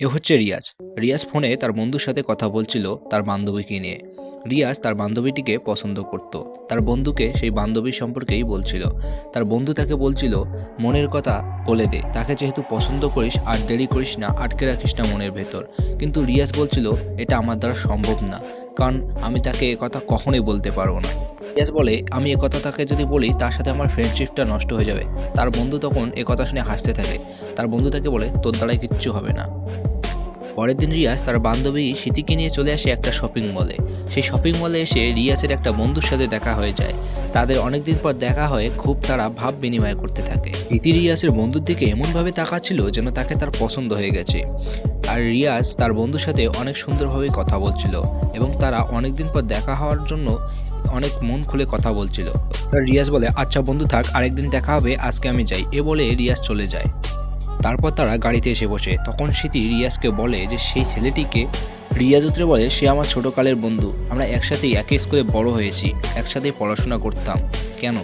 এ হচ্ছে রিয়াজ। রিয়াজ ফোনে তার বন্ধুর সাথে কথা বলছিল তার বান্ধবীকে নিয়ে। রিয়াজ তার বান্ধবীটিকে পছন্দ করত। তার বন্ধুকে সেই বান্ধবীর সম্পর্কেই বলছিল। তার বন্ধু তাকে বলছিল, মনের কথা বলে দে, তাকে যেহেতু পছন্দ করিস আর দেরি করিস না, আটকে রাখিস না মনের ভেতর। কিন্তু রিয়াজ বলছিল, এটা আমার দ্বারা সম্ভব না, কারণ আমি তাকে কথা কখনোই বলতে পারব না। রিয়াজ বলে, আমি একথা তাকে যদি বলি, তার সাথে আমার ফ্রেন্ডশিপটা নষ্ট হয়ে যাবে। তার বন্ধু তখন একথা শুনে হাসতে থাকে। তার বন্ধু তাকে বলে, তোর দ্বারাই কিচ্ছু হবে না। পরের দিন রিয়াজ তার বান্ধবী স্মৃতিকে নিয়ে চলে আসে একটা শপিং মলে সেই শপিং মলে এসে রিয়াজের একটা বন্ধুর সাথে দেখা হয়ে যায়। তাদের অনেকদিন পর দেখা হয়ে, খুব তারা ভাব বিনিময় করতে থাকে। ইতি রিয়াজের বন্ধুর দিকে এমনভাবে তাকাচ্ছিল যেন তাকে তার পছন্দ হয়ে গেছে। আর রিয়াজ তার বন্ধুর সাথে অনেক সুন্দরভাবে কথা বলছিল এবং তারা অনেকদিন পর দেখা হওয়ার জন্য অনেক মন খুলে কথা বলছিল। রিয়াজ বলে আচ্ছা বন্ধু থাক, আরেকদিন দেখা হবে, আজকে আমি যাই। এ বলে রিয়াজ চলে যায়। তারপর তারা গাড়িতে এসে বসে। তখন স্মৃতি রিয়াজকে বলে যে, সেই ছেলেটিকে, রিয়াজ উত্তরে বলে, সে আমার ছোটকালের বন্ধু। আমরা একসাথেই একই স্কুলে বড় হয়েছি, একসাথেই পড়াশোনা করতাম। কেন?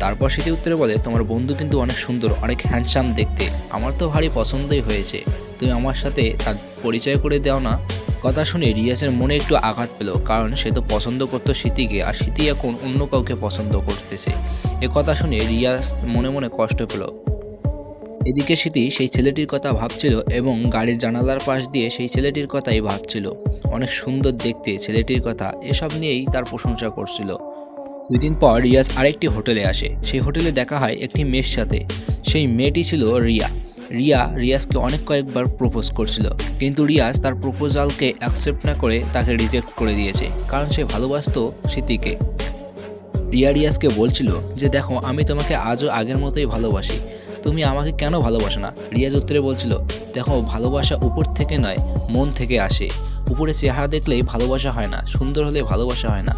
তারপর স্মৃতি উত্তরে বলে, তোমার বন্ধু কিন্তু অনেক সুন্দর, অনেক হ্যান্ডসাম দেখতে। আমার তো ভারী পছন্দই হয়েছে। তুমি আমার সাথে তার পরিচয় করে দাও না? কথা শুনে রিয়াজের মনে একটু আঘাত পেল, কারণ সে তো পছন্দ করতো স্মৃতিকে আর স্মৃতি এখন অন্য কাউকে পছন্দ করতেছে। এ কথা শুনে রিয়াজ মনে মনে কষ্ট পেল। এদিকে স্মৃতি সেই ছেলেটির কথা ভাবছিল এবং গাড়ির জানালার পাশ দিয়ে সেই ছেলেটির কথাই ভাবছিল। অনেক সুন্দর দেখতে ছেলেটির কথা, এসব নিয়েই তার প্রশংসা করছিল। দুই দিন পর রিয়াজ আরেকটি হোটেলে আসে। সেই হোটেলে দেখা হয় একটি মেয়ের সাথে। সেই মেয়েটি ছিল রিয়া। রিয়া রিয়াজকে অনেক কয়েকবার প্রপোজ করছিল। কিন্তু রিয়াজ তার প্রপোজালকে অ্যাকসেপ্ট না করে তাকে রিজেক্ট করে দিয়েছে, কারণ সে ভালোবাসতো স্মৃতিকে রিয়া রিয়াজকে বলছিল যে, দেখো, আমি তোমাকে আজও আগের মতোই ভালোবাসি। তুমি আমাকে কেন ভালোবাসো না? রিয়াজ উত্তরে বলছিল, দেখো, ভালোবাসা উপর থেকে নয়, মন থেকে আসে। উপরে চেহারা দেখলেই ভালোবাসা হয় না, সুন্দর হলে ভালোবাসা হয় না।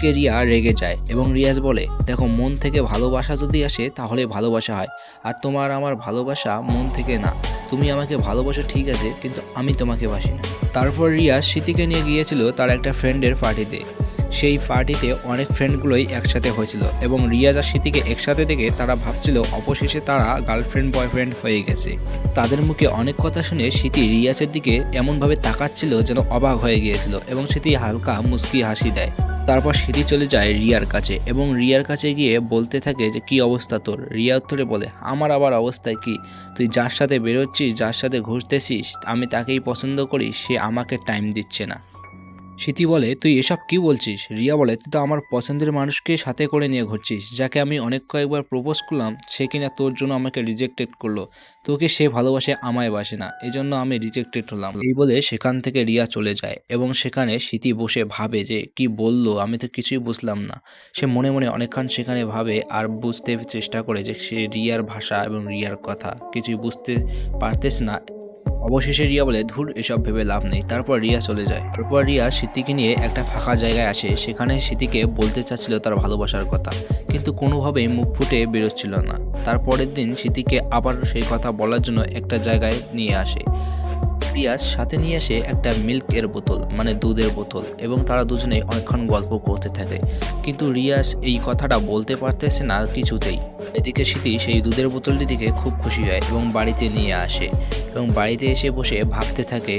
কে রিয়া রেগে যায় এবং রিয়াজ বলে, দেখো, মন থেকে ভালোবাসা যদি আসে, তাহলে ভালোবাসা হয়। আর তোমার আমার ভালোবাসা মন থেকে না। তুমি আমাকে ভালোবাসো, ঠিক আছে, কিন্তু আমি তোমাকে বাসি না। তারপর রিয়াজ স্মৃতিকে নিয়ে গিয়েছিল তার একটা ফ্রেন্ডের পার্টিতে সেই পার্টিতে অনেক ফ্রেন্ডগুলোই একসাথে হয়েছিল এবং রিয়াজ আর স্মৃতিকে একসাথে দেখে তারা ভাবছিল, অবশেষে তারা গার্লফ্রেন্ড বয়ফ্রেন্ড হয়ে গেছে। তাদের মুখে অনেক কথা শুনে স্মৃতি রিয়াজের দিকে এমনভাবে তাকাচ্ছিল যেন অবাক হয়ে গিয়েছিল এবং স্মৃতি হালকা মুস্কি হাসি দেয়। তারপর সিঁড়ি চলে যায় রিয়ার কাছে এবং রিয়ার কাছে গিয়ে বলতে থাকে যে, কি অবস্থা তোর? রিয়া উত্তরে বলে, আমার আবার অবস্থায় কি? তুই যার সাথে বেরোচ্ছিস, যার সাথে ঘুরতেছিস, আমি তাকেই পছন্দ করি, সে আমাকে টাইম দিচ্ছে না। স্মৃতি বলে, তুই এসব কি বলছিস? রিয়া বলে, তুই তো আমার পছন্দের মানুষকে সাথে করে নিয়ে ঘুরছিস। যাকে আমি অনেক কয়েকবার প্রপোজ করলাম, সে কিনা তোর জন্য আমাকে রিজেক্টেড করল। তোকে সে ভালোবাসে, আমায় বাসে না। এই জন্য আমি রিজেক্টেড হলাম। এই বলে সেখান থেকে রিয়া চলে যায় এবং সেখানে স্মৃতি বসে ভাবে যে, কি বলল? আমি তো কিছুই বুঝলাম না। সে মনে মনে অনেকক্ষণ সেখানে ভাবে আর বুঝতে চেষ্টা করে যে, সে রিয়ার ভাষা এবং রিয়ার কথা। কিছুই বুঝতে পারতেছে না। অবশেষে রিয়া বলে, ধুর, এসব ভেবে লাভ নেই। তারপর রিয়া চলে যায়। তারপর রিয়া স্মৃতিকে নিয়ে একটা ফাঁকা জায়গায় আসে। সেখানে স্মৃতিকে বলতে চাচ্ছিল তার ভালোবাসার কথা, কিন্তু কোনোভাবেই মুখ ফুটে বেরোচ্ছিল না। তারপরের দিন স্মৃতিকে আবার সেই কথা বলার জন্য একটা জায়গায় নিয়ে আসে। রিয়াজ সাথে নিয়ে আসে একটা মিল্ক এর বোতল মানে দুধের বোতল, এবং তারা দুজনেই অনেকক্ষণ গল্প করতে থাকে। কিন্তু রিয়াস এই কথাটা বলতে পারতেছে না কিছুতেই। এদিকে স্মৃতি সেই দুধের বোতলটি দেখে খুব খুশি হয় এবং বাড়িতে নিয়ে আসে, এবং বাড়িতে এসে বসে ভাবতে থাকে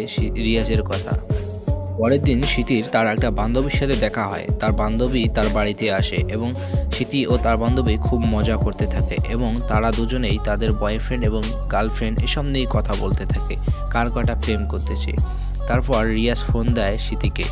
রিয়াজের কথা। পরের দিন স্মৃতির তার একটা বান্ধবীর সাথে দেখা হয়। তার বান্ধবী তার বাড়িতে আসে এবং স্মৃতি ও তার বান্ধবী খুব মজা করতে থাকে এবং তারা দুজনেই তাদের বয়ফ্রেন্ড এবং গার্লফ্রেন্ড এসব নিয়েই কথা বলতে থাকে। কার কটা প্রেম করতেছে? তারপর রিয়াজ ফোন দেয় স্মৃতিকে